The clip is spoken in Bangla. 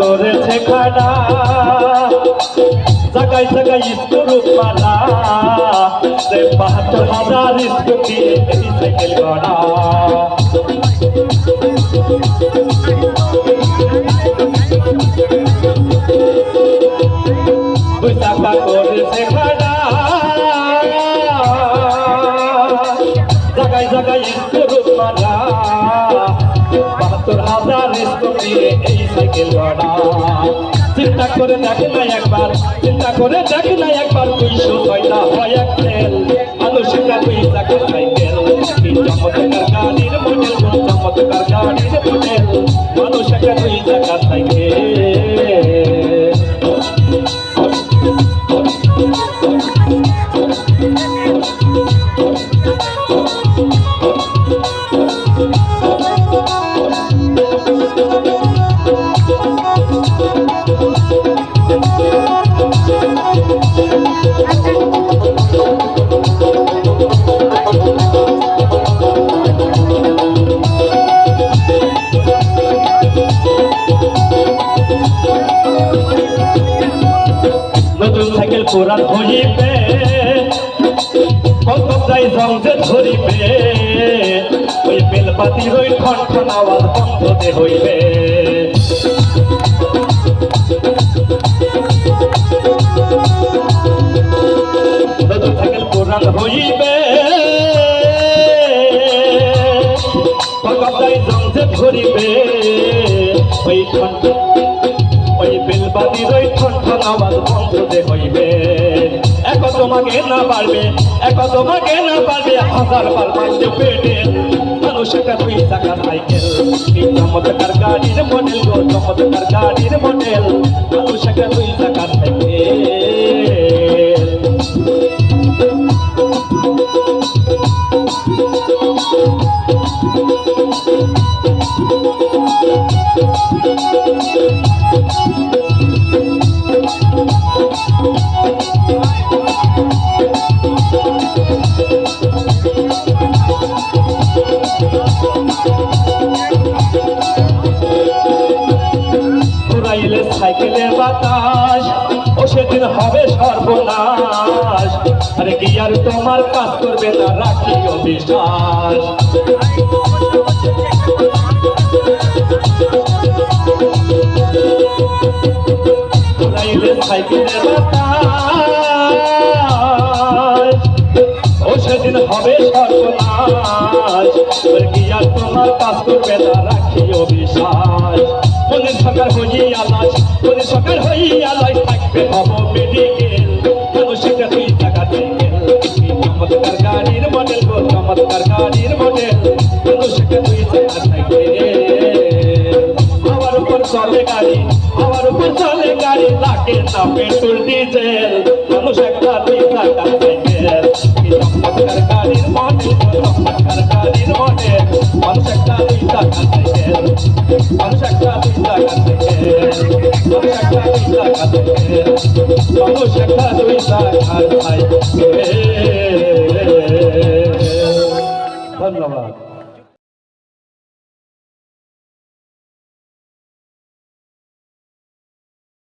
করেছে স্কুল পালা সে বাহাত্তর হাজার স্কুটি এই সাইকেল গড়া দুই চাকা করেছে খাডা জাগায় জাগায় স্কুল পালা বাহাত্তর হাজার স্কুটি এই সাইকেল গড়া চিন্তা করে দেখে না একবার, চিন্তা করে দেখে না একবার দুইশো দুই চাকার সাইকেল নতুন সাইকেল পুরান হইবে, কত যাই জংজে ধরিবে, ওই বেলপাতি হই ঠন ঠন আওয়াজ বন্ধ দে হইবে। নতুন সাইকেল পুরান হইবে, কত যাই ধরিবে ওই ঠন ওই বেলবাদি রই ঠন আওয়াজ বন্ধ দে হইবে এক তোমাকে না পারবে এক তোমাকে না পারবে হাজার বার মারতে পেটে মানুষ একটা দুই টাকা সাইকেল এই চমৎকার গাড়ির মডেল গো চমৎকার গাড়ির মডেল মানুষ একটা দুই টাকা সাইকেল ঘুরাইলে সাইকেলের বাতাস, ও সেদিন হবে সর্বনাশ। আরে কি আর তোমার কাজ করবে না, রাখি অবিশ্বাস ও সেদিন হবে সর্বনাশ। এবার কি আর তোমার কাজ করবে না, রাখি চমৎকার গাড়ির মডেল। কিন্তু সেটা তুই চেনা থাকবে আমার উপর চলে গাড়ি, আমার উপর চলে গাড়ি লাগে না পেট্রোল ডিজেল। মানুষ একটা তুই থাকা সাইকেল চমৎকার গাড়ির মডেল চমৎকার গাড়ির মডেল। মানুষ একটা তুই থাকা Blá Blá.